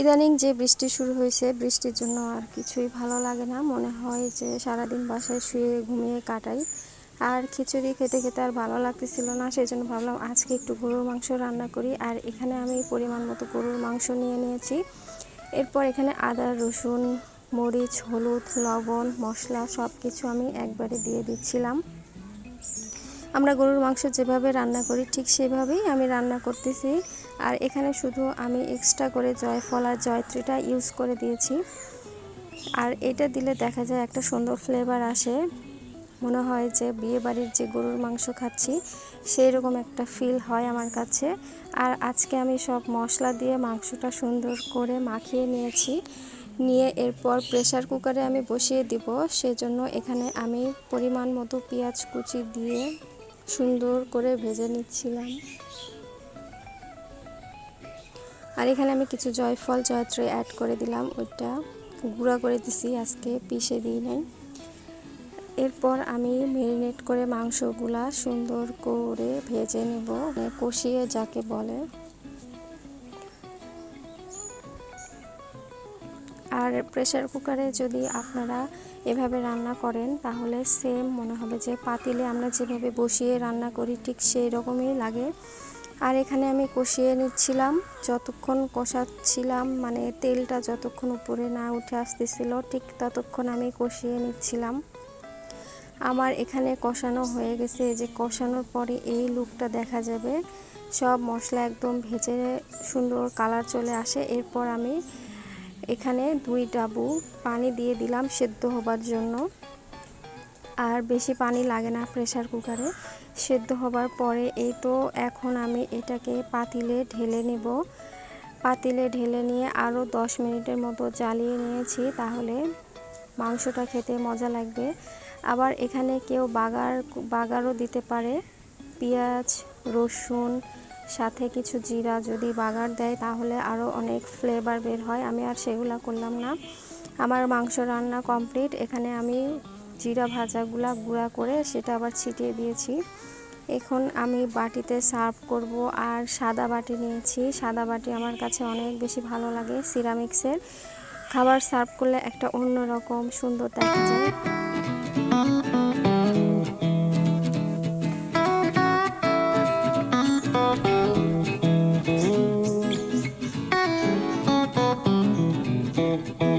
ইদানিং যে বৃষ্টি শুরু হয়েছে, বৃষ্টির জন্য আর কিছুই ভালো লাগে না। মনে হয় যে সারাদিন বাসায় শুয়ে ঘুমিয়ে কাটাই। আর খিচুড়ি খেতে খেতে আর ভালো লাগতেছিল না সেই জন্য ভাবলাম আজকে একটু গরুর মাংস রান্না করি। আর এখানে আমি পরিমাণ মতো গরুর মাংস নিয়ে নিয়েছি। এরপর এখানে আদা, রসুন, মরিচ, হলুদ, লবণ, মশলা সব কিছু আমি একবারে দিয়ে দিচ্ছিলাম। আমরা গরুর মাংস যেভাবে রান্না করি ঠিক সেভাবেই আমি রান্না করতেছি। আর এখানে শুধু আমি এক্সট্রা করে জয়ফল আর জয়ত্রীটা ইউজ করে দিয়েছি। আর এটা দিলে দেখা যায় একটা সুন্দর ফ্লেভার আসে। মনে হয় যে বিয়ে বাড়ির যে গরুর মাংস খাচ্ছি সেই রকম একটা ফিল হয় আমার কাছে। আর আজকে আমি সব মশলা দিয়ে মাংসটা সুন্দর করে মাখিয়ে নিয়েছি। নিয়ে এরপর প্রেশার কুকারে আমি বসিয়ে দিব। সেজন্য এখানে আমি পরিমাণ মতো পেঁয়াজ কুচি দিয়ে সুন্দর করে ভেজে নিচ্ছিলাম। আর এখানে আমি কিছু জয়ফল, জয়ত্রে অ্যাড করে দিলাম। ওইটা গুঁড়া করে দিছি আজকে পিষে দিই নাই। এরপর আমি মেরিনেট করে মাংসগুলা সুন্দর করে ভেজে নেব। মানে কষিয়ে যাকে বলে। আর প্রেসার কুকারে যদি আপনারা এভাবে রান্না করেন, তাহলে সেম মনে হবে যে পাতিলে আমরা যেভাবে বসিয়ে রান্না করি, ঠিক সেই রকমই লাগে। আর এখানে আমি কষিয়ে নিচ্ছিলাম, যতক্ষণ কষাচ্ছিলাম মানে তেলটা যতক্ষণ উপরে না উঠে আসতেছিল, ঠিক ততক্ষণ আমি কষিয়ে নিচ্ছিলাম। আমার এখানে কষানো হয়ে গেছে যে কষানোর পরে এই লুকটা দেখা যাবে। সব মশলা একদম ভেজে সুন্দর কালার চলে আসে, এরপর আমি এখানে দুই ডাবু পানি দিয়ে দিলাম সেদ্ধ হবার জন্য। আর বেশি পানি লাগে না প্রেশার কুকারে। সেদ্ধ হবার পরে এই তো এখন আমি এটাকে পাতিলে ঢেলে নেব। পাতিলে ঢেলে নিয়ে আরও দশ মিনিটের মতো জ্বালিয়ে নিয়েছি তাহলে মাংসটা খেতে মজা লাগবে। আবার এখানে কেউ বাগার, বাগারও দিতে পারে। পেঁয়াজ, রসুন সাথে কিছু জিরা যদি বাগার দেয়, তাহলে আরও অনেক ফ্লেভার বের হয়। আমি আর সেগুলো করলাম না। আমার মাংস রান্না কমপ্লিট এখানে আমি জিরা ভাজাগুলা গুঁড়া করে সেটা আবার ছিটিয়ে দিয়েছি। এখন আমি বাটিতে সার্ভ করব আর সাদা বাটি নিয়েছি। সাদা বাটি আমার কাছে অনেক বেশি ভালো লাগে। সিরামিক্সের খাবার সার্ভ করলে একটা অন্যরকম সুন্দর দেখা যায়। Bye.